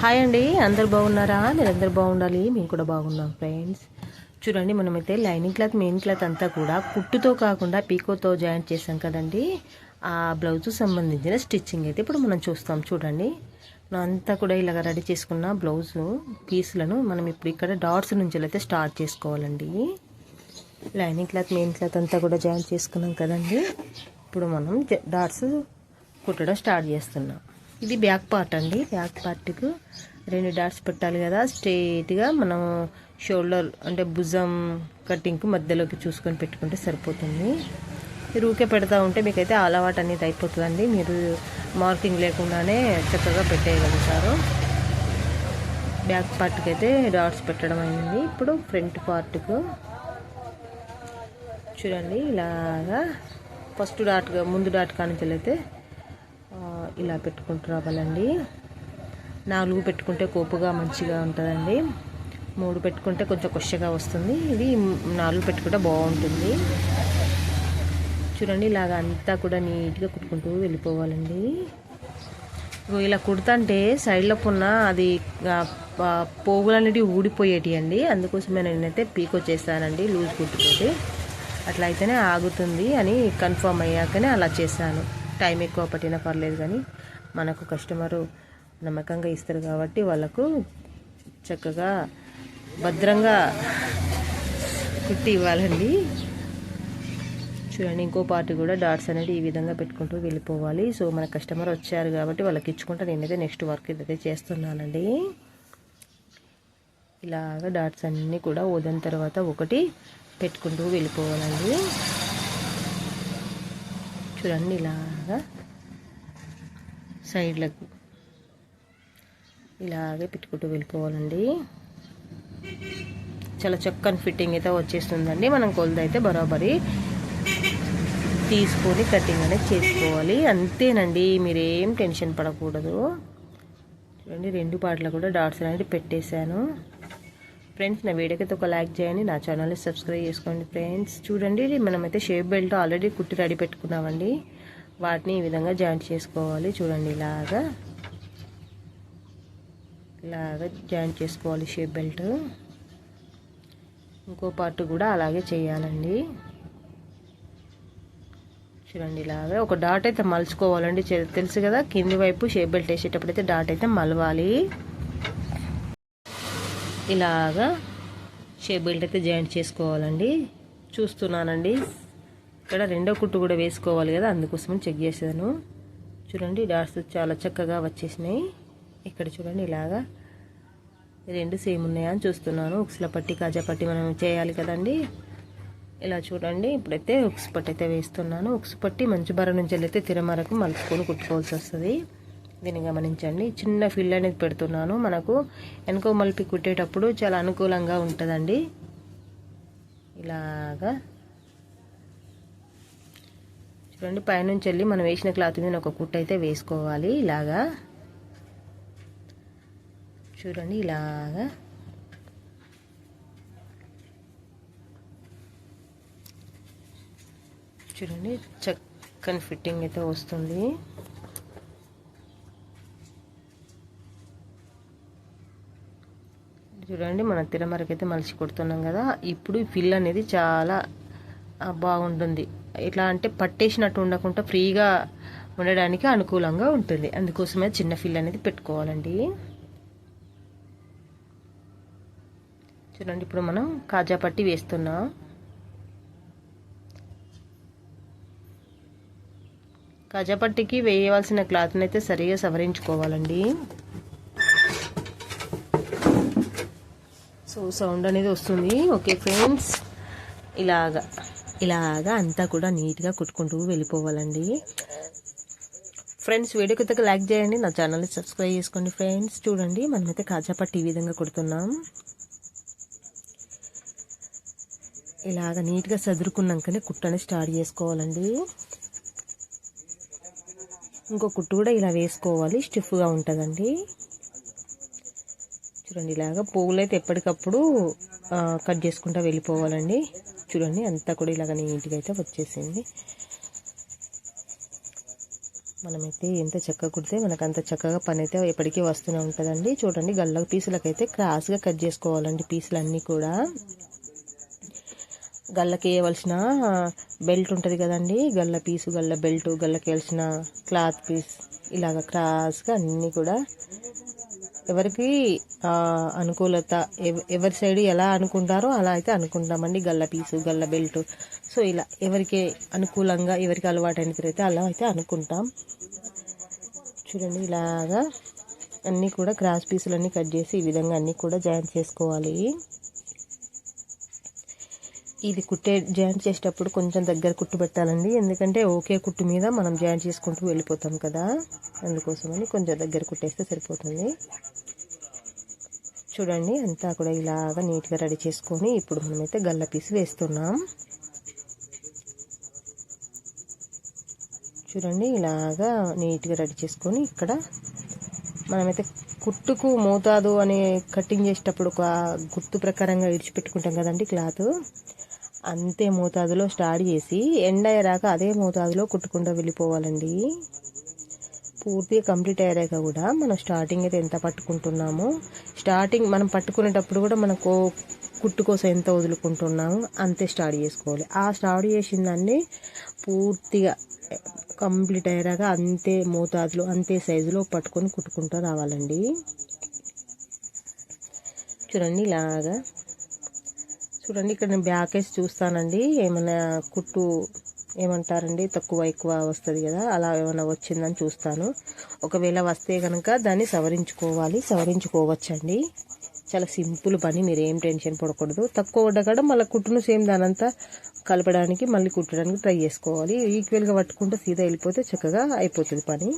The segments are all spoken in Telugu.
హాయ్ అండి అందరు బాగున్నారా? మీరు అందరు బాగుండాలి మేము కూడా బాగున్నాం ఫ్రెండ్స్. చూడండి మనమైతే లైనింగ్ క్లాత్ మెయిన్ క్లాత్ అంతా కూడా కుట్టుతో కాకుండా పీకోతో జాయింట్ చేసాం కదండి. ఆ బ్లౌజ్ సంబంధించిన స్టిచ్చింగ్ అయితే ఇప్పుడు మనం చూస్తాం చూడండి. మనం అంతా కూడా ఇలాగ రెడీ చేసుకున్న బ్లౌజు పీసులను మనం ఇప్పుడు ఇక్కడ డాట్స్ నుంచి అయితే స్టార్ట్ చేసుకోవాలండి. లైనింగ్ క్లాత్ మెయిన్ క్లాత్ అంతా కూడా జాయింట్ చేసుకున్నాం కదండి. ఇప్పుడు మనం డాట్స్ కుట్టడం స్టార్ట్ చేస్తున్నాం. ఇది బ్యాక్ పార్ట్ అండి. బ్యాక్ పార్ట్కు రెండు డాట్స్ పెట్టాలి కదా. స్ట్రైట్గా మనం షోల్డర్ అంటే భుజం కటింగ్కి మధ్యలోకి చూసుకొని పెట్టుకుంటే సరిపోతుంది. మీరు ఊకే పెడతా ఉంటే మీకైతే అలవాటు అనేది అయిపోతుందండి. మీరు మార్కింగ్ లేకుండానే చక్కగా పెట్టేయగలుగుతారు. బ్యాక్ పార్ట్కి అయితే డాట్స్ పెట్టడం అయింది. ఇప్పుడు ఫ్రంట్ పార్ట్కు చూడండి ఇలాగా ఫస్ట్ డాట్గా ముందు డాట్ కానించి అయితే ఇలా పెట్టుకుంటూ రావాలండి. నాలుగు పెట్టుకుంటే కోపుగా మంచిగా ఉంటుందండి. మూడు పెట్టుకుంటే కొంచెం కొషగా వస్తుంది. ఇది నాలుగు పెట్టుకుంటే బాగుంటుంది. చూడండి ఇలాగ అంతా కూడా నీట్గా కుట్టుకుంటూ వెళ్ళిపోవాలండి. ఇలా కుడుతుంటే సైడ్లో ఉన్న అది ఆ, పోగులు ఊడిపోయేటి అండి. అందుకోసమే నేనైతే పీకో చేస్తానండి లూజ్ కుట్టుకుంటే. అట్లా అయితేనే ఆగుతుంది అని కన్ఫర్మ్ అయ్యాకనే అలా చేశాను. టైం ఎక్కువ పట్టినా పర్లేదు కానీ. మనకు కస్టమరు నమ్మకంగా ఇస్తారు కాబట్టి వాళ్ళకు చక్కగా భద్రంగా కుట్టి ఇవ్వాలండి. చూడండి ఇంకో పార్ట్ కూడా డాట్స్ అనేది ఈ విధంగా పెట్టుకుంటూ వెళ్ళిపోవాలి. సో మన కస్టమర్ వచ్చారు కాబట్టి వాళ్ళకి ఇచ్చుకుంటే నేనైతే నెక్స్ట్ వర్క్ ఇదైతే చేస్తున్నానండి. ఇలాగ డాట్స్ అన్నీ కూడా వదిన తర్వాత ఒకటి పెట్టుకుంటూ వెళ్ళిపోవాలండి. చూడండి ఇలాగా సైడ్లకు ఇలాగే పెట్టుకుంటూ వెళ్ళిపోవాలండి. చాలా చక్కని ఫిట్టింగ్ అయితే వచ్చేస్తుందండి. మనం కొలత అయితే బరాబరి తీసుకొని కటింగ్ అనేది చేసుకోవాలి. అంతేనండి మీరేం టెన్షన్ పడకూడదు. చూడండి రెండు పాటలు కూడా డాట్స్ అనేది పెట్టేశాను. ఫ్రెండ్స్ నా వీడియోకి అయితే ఒక లైక్ చేయండి నా ఛానల్ని సబ్స్క్రైబ్ చేసుకోండి ఫ్రెండ్స్. చూడండి మనమైతే షేప్ బెల్ట్ ఆల్రెడీ కుట్టి రెడీ పెట్టుకున్నామండి. వాటిని ఈ విధంగా జాయింట్ చేసుకోవాలి. చూడండి ఇలాగా ఇలాగా జాయింట్ చేసుకోవాలి షేప్ బెల్ట్. ఇంకో పార్ట్ కూడా అలాగే చేయాలండి. చూడండి ఇలాగా ఒక డాట్ అయితే మలుచుకోవాలండి. తెలుసు కదా కింది వైపు షేప్ బెల్ట్ వేసేటప్పుడు అయితే డాట్ అయితే మలవాలి. ఇలాగా షేప్ బెల్ట్ అయితే జాయింట్ చేసుకోవాలండి. చూస్తున్నానండి. ఇక్కడ రెండో కుట్టు కూడా వేసుకోవాలి కదా అందుకోసం చెక్ చేశాను. చూడండి డాట్స్ చాలా చక్కగా వచ్చేసినాయి. ఇక్కడ చూడండి ఇలాగా రెండు సేమ్ ఉన్నాయా అని చూస్తున్నాను. ఉక్స్ల పట్టి కాజా పట్టి మనం చేయాలి కదండి. ఇలా చూడండి ఇప్పుడైతే ఉక్స్ పట్టి అయితే వేస్తున్నాను. ఉక్స్ పట్టి మంచి బర నుంచి అయితే తిరమరకు మలుచుకొని కుట్టుకోవాల్సి వస్తుంది. దీన్ని గమనించండి. చిన్న ఫిల్ అనేది పెడుతున్నాను. మనకు వెనుకో మలిపి కుట్టేటప్పుడు చాలా అనుకూలంగా ఉంటుందండి. ఇలాగా చూడండి పైనుంచి వెళ్ళి మనం వేసిన క్లాత్ మీద ఒక కుట్ట అయితే వేసుకోవాలి. ఇలాగా. చూడండి ఇలాగా. చూడండి చక్కని ఫిట్టింగ్ అయితే వస్తుంది. చూడండి మన తిరమరకైతే మలిచి కొడుతున్నాం కదా. ఇప్పుడు ఫిల్ అనేది చాలా బాగుంటుంది. ఎట్లా అంటే పట్టేసినట్టు ఉండకుండా ఫ్రీగా ఉండడానికి అనుకూలంగా ఉంటుంది. అందుకోసమే చిన్న ఫిల్ అనేది పెట్టుకోవాలండి. చూడండి ఇప్పుడు మనం కాజా పట్టి వేస్తున్నాం. కాజాపట్టికి వేయవలసిన క్లాత్ని అయితే సరిగా సవరించుకోవాలండి. సో సౌండ్ అనేది వస్తుంది. ఓకే ఫ్రెండ్స్ ఇలాగా. ఇలాగా అంతా కూడా నీట్గా కుట్టుకుంటూ వెళ్ళిపోవాలండి. ఫ్రెండ్స్ వీడియోకి అయితే లైక్ చేయండి నా ఛానల్ని సబ్స్క్రైబ్ చేసుకోండి ఫ్రెండ్స్. చూడండి మనమైతే కాజాపట్టి ఈ విధంగా కుడుతున్నాం. ఇలాగ నీట్గా సదురుకున్నాకనే కుట్టని స్టార్ట్ చేసుకోవాలండి. ఇంకో కుట్టు కూడా ఇలా వేసుకోవాలి స్టిఫ్గా ఉంటుందండి. చూడండి ఇలాగ పువ్వులు అయితే ఎప్పటికప్పుడు కట్ చేసుకుంటూ వెళ్ళిపోవాలండి. చూడండి అంతా కూడా ఇలాగ నీట్గా అయితే వచ్చేసింది. మనమైతే ఎంత చక్కగా కుడితే మనకు అంత చక్కగా పని అయితే ఎప్పటికీ వస్తూనే ఉంటుందండి. చూడండి గల్ల పీసులకైతే క్రాస్గా కట్ చేసుకోవాలండి పీసులు అన్నీ కూడా. గల్లకి వేయవలసిన బెల్ట్ ఉంటుంది కదండి గల్ల పీసు గల్ల బెల్ట్ గల్లకి వేయాల్సిన క్లాత్ పీస్ ఇలాగ క్రాస్గా అన్నీ కూడా ఎవరికి అనుకూలత ఎవరి సైడ్ ఎలా అనుకుంటారో అలా అయితే అనుకుంటామండి. గల్ల పీసు గల్ల బెల్ట్. సో ఇలా ఎవరికి అనుకూలంగా ఎవరికి అలవాటు అయితే అలా అయితే అనుకుంటాం. చూడండి ఇలాగా అన్నీ కూడా క్రాస్ పీసులన్నీ కట్ చేసి ఈ విధంగా అన్నీ కూడా జాయిన్ చేసుకోవాలి. ఇది కుట్టే జాయింట్ చేసేటప్పుడు కొంచెం దగ్గర కుట్టు పెట్టాలండి. ఎందుకంటే ఒకే కుట్టు మీద మనం జాయింట్ చేసుకుంటూ వెళ్ళిపోతాం కదా. అందుకోసమని కొంచెం దగ్గర కుట్టేస్తే సరిపోతుంది. చూడండి అంతా కూడా ఇలాగా నీట్గా రెడీ చేసుకొని ఇప్పుడు మనమైతే గల్ల పీసు వేస్తున్నాం. చూడండి ఇలాగా నీట్గా రెడీ చేసుకొని ఇక్కడ మనమైతే కుట్టుకు మోతాదు అని కటింగ్ చేసేటప్పుడు ఒక గుర్తు ప్రకారంగా విడిచిపెట్టుకుంటాం కదండి క్లాత్. అంతే మోతాదులో స్టార్ట్ చేసి ఎండ అయ్యాక అదే మోతాదులో కుట్టుకుంటూ వెళ్ళిపోవాలండి. పూర్తిగా కంప్లీట్ అయ్యాక కూడా మనం స్టార్టింగ్ అయితే ఎంత పట్టుకుంటున్నామో స్టార్టింగ్ మనం పట్టుకునేటప్పుడు కూడా మనకు కుట్టు కోసం ఎంత వదులుకుంటున్నామో అంతే స్టార్ట్ చేసుకోవాలి. ఆ స్టార్ట్ చేసిన దాన్ని పూర్తిగా కంప్లీట్ అయ్యాక అంతే మోతాదులో అంతే సైజులో పట్టుకొని కుట్టుకుంటూ రావాలండి. చూడండి ఇలాగా. చూడండి ఇక్కడ నేను బ్యాకేజ్ చూస్తానండి ఏమైనా కుట్టు ఏమంటారండి? తక్కువ ఎక్కువ వస్తుంది కదా అలా ఏమైనా వచ్చిందని చూస్తాను. ఒకవేళ వస్తే కనుక దాన్ని సవరించుకోవాలి సవరించుకోవచ్చండి. చాలా సింపుల్ పని మీరు ఏం టెన్షన్ పడకూడదు. తక్కువ పడ్డ మళ్ళీ కుట్టును సేమ్ దానంతా కలపడానికి మళ్ళీ కుట్టడానికి ట్రై చేసుకోవాలి. ఈక్వల్గా పట్టుకుంటే సీదా వెళ్ళిపోతే చక్కగా అయిపోతుంది పని.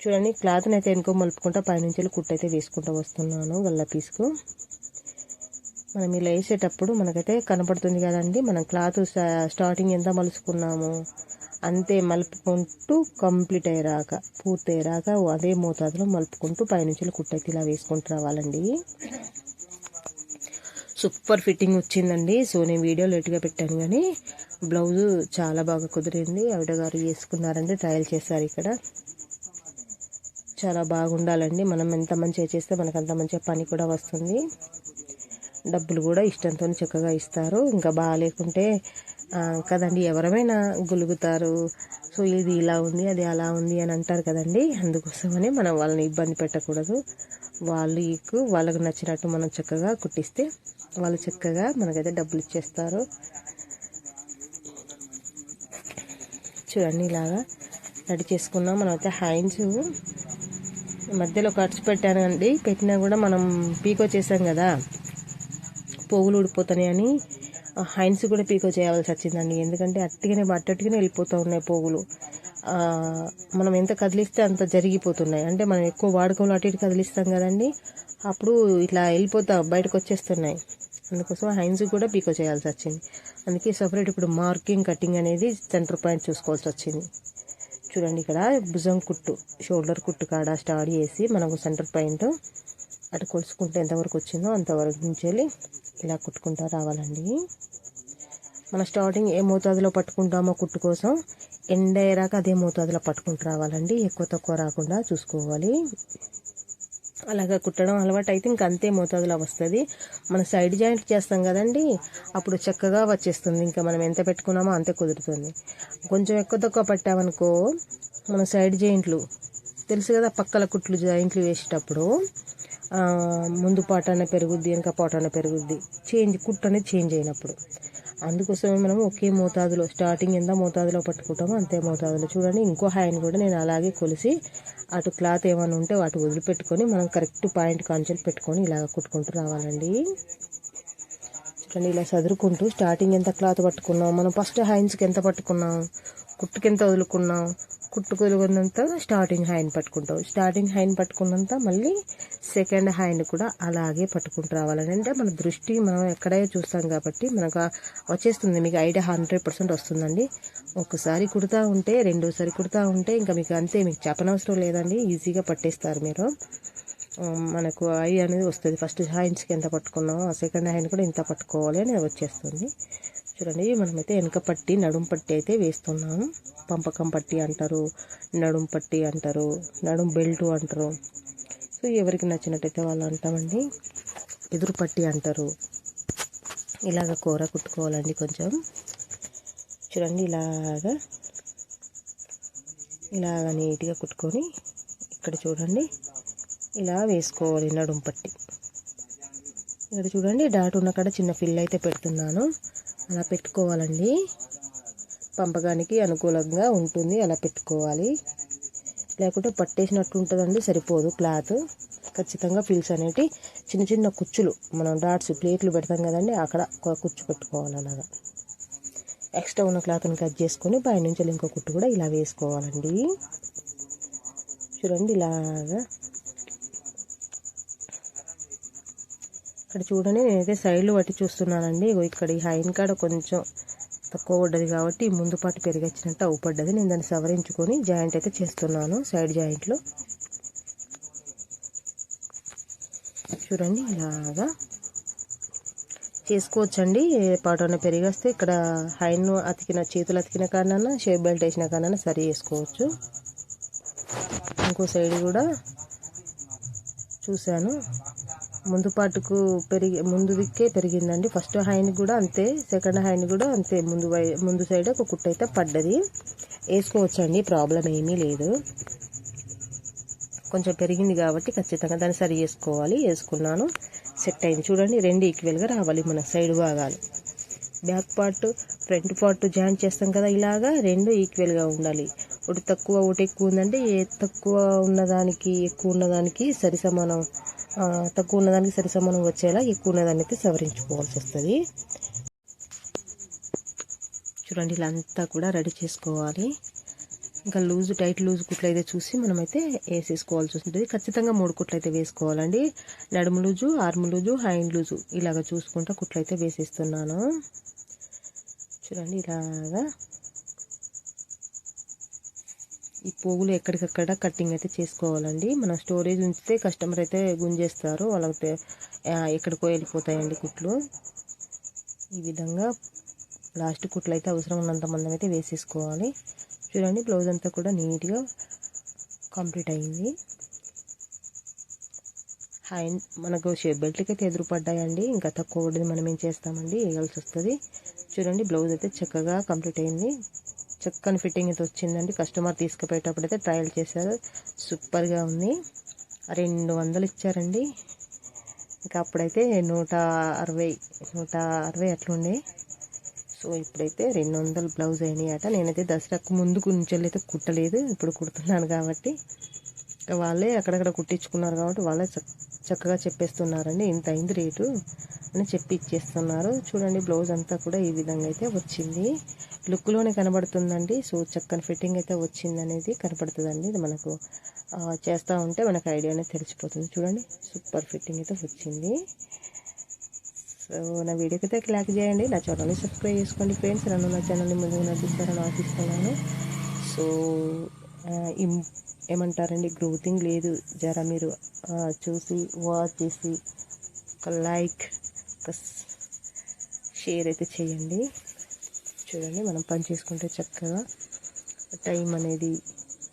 చూడండి క్లాత్ని అయితే ఎనుకో మలుపుకుంటా పైనుంచి కుట్టు అయితే వేసుకుంటూ వస్తున్నాను గల్ల పీస్కు. మనం ఇలా వేసేటప్పుడు మనకైతే కనపడుతుంది కదండి. మనం క్లాత్ స్టార్టింగ్ ఎంత మలుచుకున్నాము అంతే మలుపుకుంటూ కంప్లీట్ అయ్యేరాక పూర్తి అయ్యేరాక అదే మోతాదులో మలుపుకుంటూ పైనుంచి కుట్టైతే ఇలా వేసుకుంటూ రావాలండి. సూపర్ ఫిట్టింగ్ వచ్చిందండి. సో నేను వీడియో లేట్గా పెట్టాను కానీ బ్లౌజు చాలా బాగా కుదిరింది. ఆవిడ గారు వేసుకున్నారండి ట్రయల్ చేశారు ఇక్కడ. చాలా బాగుండాలండి. మనం ఎంత మంచిగా చేస్తే మనకు అంత మంచిగా పని కూడా వస్తుంది. డబ్బులు కూడా ఇష్టంతో చక్కగా ఇస్తారు. ఇంకా బాగాలేకుంటే కదండి ఎవరమైనా గులుగుతారు. సో ఇది ఇలా ఉంది అది అలా ఉంది అని అంటారు కదండి. అందుకోసమని మనం వాళ్ళని ఇబ్బంది పెట్టకూడదు. వాళ్ళకు వాళ్ళకు నచ్చినట్టు మనం చక్కగా కుట్టిస్తే వాళ్ళు చక్కగా మనకైతే డబ్బులు ఇచ్చేస్తారు. చూడండి ఇలాగా రెడీ చేసుకున్నాం. మనం అయితే హ్యాండ్స్ మధ్యలో ఖర్చు పెట్టానండి. పెట్టినా కూడా మనం పీకో చేసాం కదా. పోగులు ఊడిపోతున్నాయని హైన్స్ కూడా పీకో చేయాల్సి వచ్చిందండి. ఎందుకంటే అట్టిగానే అట్టట్టుగానే వెళ్ళిపోతూ ఉన్నాయి పోగులు. మనం ఎంత కదిలిస్తే అంత జరిగిపోతున్నాయి. అంటే మనం ఎక్కువ వాడుకోవాలి అటు ఇటు కదిలిస్తాం కదండి. అప్పుడు ఇట్లా వెళ్ళిపోతా బయటకు వచ్చేస్తున్నాయి. అందుకోసం హైన్స్ కూడా పీకో చేయాల్సి వచ్చింది. అందుకే సపరేట్ ఇప్పుడు మార్కింగ్ కటింగ్ అనేది సెంటర్ పాయింట్ చూసుకోవాల్సి వచ్చింది. చూడండి ఇక్కడ భుజం కుట్టు షోల్డర్ కుట్టు కాడ స్టార్ట్ చేసి మనకు సెంటర్ పాయింట్ అటు కొలుసుకుంటే ఎంతవరకు వచ్చిందో అంతవరకు నుంచి వెళ్ళి ఇలా కుట్టుకుంటూ రావాలండి. మన స్టార్టింగ్ ఏ మోతాదులో పట్టుకుంటామో కుట్టు కోసం ఎండ అయ్యాక అదే మోతాదులో పట్టుకుంటూ రావాలండి. ఎక్కువ తక్కువ రాకుండా చూసుకోవాలి. అలాగా కుట్టడం అలవాటు అయితే ఇంక అంతే మోతాదులో వస్తుంది. మన సైడ్ జాయింట్ చేస్తాం కదండి అప్పుడు చక్కగా వచ్చేస్తుంది. ఇంకా మనం ఎంత పెట్టుకున్నామో అంతే కుదురుతుంది. కొంచెం ఎక్కువ తక్కువ పట్టామనుకో మన సైడ్ జాయింట్లు తెలుసు కదా పక్కల కుట్లు జాయింట్లు వేసేటప్పుడు ముందు పాటన పెరుగుద్ది వెనక పాటన పెరుగుద్ది. చేంజ్ కుట్ అనేది చేంజ్ అయినప్పుడు. అందుకోసమే మనం ఒకే మోతాదులో స్టార్టింగ్ ఎంత మోతాదులో పట్టుకుంటామో అంతే మోతాదులో చూడండి. ఇంకో హ్యాండ్ కూడా నేను అలాగే కొలిసి అటు క్లాత్ ఏమైనా ఉంటే వాటి వదిలిపెట్టుకొని మనం కరెక్ట్ పాయింట్ కాన్సెల్ పెట్టుకొని ఇలాగ కుట్టుకుంటూ రావాలండి. చూడండి ఇలా చదువుకుంటూ స్టార్టింగ్ ఎంత క్లాత్ పట్టుకున్నాం మనం ఫస్ట్ హ్యాండ్స్కి ఎంత పట్టుకున్నాం కుట్టుకి ఎంత వదులుకున్నాం కుట్టుకొలుగున్నంత స్టార్టింగ్ హ్యాండ్ పట్టుకుంటాం స్టార్టింగ్ హ్యాండ్ పట్టుకున్నంత మళ్ళీ సెకండ్ హ్యాండ్ కూడా అలాగే పట్టుకుంటూ రావాలని. అంటే మన దృష్టి మనం ఎక్కడే చూస్తాం కాబట్టి మనకు వచ్చేస్తుంది. మీకు ఐడియా హండ్రెడ్ పర్సెంట్ వస్తుందండి. ఒకసారి కుడతా ఉంటే రెండోసారి కుడతా ఉంటే ఇంకా మీకు అంతే మీకు చెప్పనవసరం లేదండి. ఈజీగా పట్టేస్తారు మీరు. మనకు ఐ అనేది వస్తుంది. ఫస్ట్ హ్యాండ్స్కి ఎంత పట్టుకున్నామో ఆ సెకండ్ హ్యాండ్ కూడా ఇంత పట్టుకోవాలి అనేది వచ్చేస్తుంది. చూడండి మనమైతే వెనక పట్టి నడుం పట్టి అయితే వేస్తున్నాము. పంపకం పట్టి అంటారు నడుం పట్టి అంటారు నడుం బెల్ట్ అంటారు. సో ఎవరికి నచ్చినట్టయితే వాళ్ళు అంటామండి ఎదురు పట్టి అంటారు. ఇలాగ కూర కుట్టుకోవాలండి కొంచెం. చూడండి ఇలాగా ఇలాగ నీట్గా కుట్టుకొని ఇక్కడ చూడండి ఇలా వేసుకోవాలి నడుం పట్టి. ఇక్కడ చూడండి డాట్ ఉన్న కాడ చిన్న ఫిల్ అయితే పెడుతున్నాను. అలా పెట్టుకోవాలండి. పంపకానికి అనుకూలంగా ఉంటుంది అలా పెట్టుకోవాలి. లేకుంటే పట్టేసినట్టు ఉంటుందండి సరిపోదు క్లాత్. ఖచ్చితంగా ఫిల్స్ అనేటి చిన్న చిన్న కుచ్చులు మనం డాట్స్ ప్లేట్లు పెడతాం కదండి అక్కడ ఒక కుచ్చు పెట్టుకోవాలి అలాగా. ఎక్స్ట్రా ఉన్న క్లాత్ని కట్ చేసుకొని పైనుంచి ఇంకో కుట్టు కూడా ఇలా వేసుకోవాలండి. చూడండి ఇలాగా ఇక్కడ చూడండి నేనైతే సైడ్లు పట్టి చూస్తున్నానండి. ఇక్కడ ఈ హైన్ కాడ కొంచెం తక్కువ పడ్డది కాబట్టి ముందు పాటు పెరిగొచ్చినట్టు అవుపడ్డది నేను దాన్ని సవరించుకొని జాయింట్ అయితే చేస్తున్నాను సైడ్ జాయింట్లో. చూడండి ఇలాగా చేసుకోవచ్చండి. పాటన పెరిగేస్తే ఇక్కడ హైన్ అతికిన చేతులు అతికిన కాడనన్నా షేప్ బెల్ట్ వేసిన కాడనన్నా సరి చేసుకోవచ్చు. ఇంకో సైడ్ కూడా చూశాను. ముందు పాటుకు పెరిగి ముందు దిక్కే పెరిగిందండి. ఫస్ట్ హైన్ కూడా అంతే సెకండ్ హైన్ కూడా అంతే. ముందు వై ముందు సైడ్ ఒక కుట్ట అయితే పడ్డది. వేసుకోవచ్చండి ప్రాబ్లం ఏమీ లేదు. కొంచెం పెరిగింది కాబట్టి ఖచ్చితంగా దాన్ని సరి చేసుకోవాలి. వేసుకున్నాను. సెట్ అయింది. చూడండి రెండు ఈక్వల్గా రావాలి మన సైడ్ భాగాలు. Back part front part join చేస్తాం కదా ఇలాగా రెండు ఈక్వల్గా ఉండాలి. ఒకటి తక్కువ ఒకటి ఎక్కువ ఉందంటే ఏ తక్కువ ఉన్నదానికి ఎక్కువ ఉన్నదానికి సరి సమానం. తక్కువ ఉన్నదానికి సరిసమానం వచ్చేలా ఎక్కువ ఉన్నదాన్ని అయితే సవరించుకోవాల్సి వస్తుంది. చూడండి ఇలా అంతా కూడా రెడీ చేసుకోవాలి. ఇంకా లూజ్ టైట్ లూజ్ కుట్లు అయితే చూసి మనమైతే వేసేసుకోవాల్సి వస్తుంది. ఖచ్చితంగా మూడు కుట్లు అయితే వేసుకోవాలండి. నడుము loose arm loose hand loose ఇలాగ చూసుకుంటా కుట్లు అయితే వేసేస్తున్నాను. చూడండి ఇలాగా ఈ పోగులు ఎక్కడికక్కడ కట్టింగ్ అయితే చేసుకోవాలండి. మన స్టోరేజ్ ఉంచితే కస్టమర్ అయితే గుంజేస్తారు. వాళ్ళకి ఎక్కడికో వెళ్ళిపోతాయండి కుట్లు. ఈ విధంగా లాస్ట్ కుట్లు అయితే అవసరం ఉన్నంత మందం అయితే వేసేసుకోవాలి. చూడండి బ్లౌజ్ అంతా కూడా నీట్గా కంప్లీట్ అయింది. హ్యాండ్ మనకు షేప్ బెల్ట్కి అయితే ఎదురుపడ్డాయండి. ఇంకా తక్కువ మనం ఏం చేస్తామండి? వేయాల్సి వస్తుంది. చూడండి బ్లౌజ్ అయితే చక్కగా కంప్లీట్ అయింది. చక్కని ఫిట్టింగ్ అయితే వచ్చిందండి. కస్టమర్ తీసుకుపోయేటప్పుడు అయితే ట్రయల్ చేశారు. సూపర్గా ఉంది. రెండు వందలు ఇచ్చారండి. ఇంకా అప్పుడైతే నూట అరవై నూట అరవై అట్లుండే. సో ఇప్పుడైతే రెండు వందలు బ్లౌజ్ అయినాయి అట నేనైతే దసరాకు ముందు అయితే కుట్టలేదు. ఇప్పుడు కుడుతున్నాను కాబట్టి. వాళ్ళే అక్కడక్కడ కుట్టించుకున్నారు కాబట్టి వాళ్ళే చక్కగా చెప్పేస్తున్నారండి ఇంత అయింది రేటు అని చెప్పి ఇచ్చేస్తున్నారు. చూడండి బ్లౌజ్ అంతా కూడా ఈ విధంగా అయితే వచ్చింది. లుక్లోనే కనబడుతుందండి. సో చక్కని ఫిట్టింగ్ అయితే వచ్చింది అనేది కనబడుతుందండి ఇది మనకు చేస్తూ ఉంటే మనకు ఐడియా అనేది తెలిసిపోతుంది. చూడండి సూపర్ ఫిట్టింగ్ అయితే వచ్చింది. సో నా వీడియోకి అయితే క్లాక్ చేయండి. నా ఛానల్ని సబ్స్క్రైబ్ చేసుకోండి ఫ్రెండ్స్. నన్ను నా ఛానల్ని ముందుగా నడిపిస్తారని ఆశిస్తున్నాను. సో ఏమంటారండి? గ్రోతింగ్ లేదు. జర మీరు చూసి వాచ్ చేసి ఒక లైక్ ఒక షేర్ అయితే చేయండి. చూడండి మనం పని చేసుకుంటే చక్కగా టైం అనేది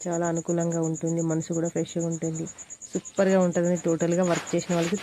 చాలా అనుకూలంగా ఉంటుంది. మనసు కూడా ఫ్రెష్గా ఉంటుంది. సూపర్గా ఉంటుందని టోటల్గా వర్క్ చేసిన వాళ్ళకి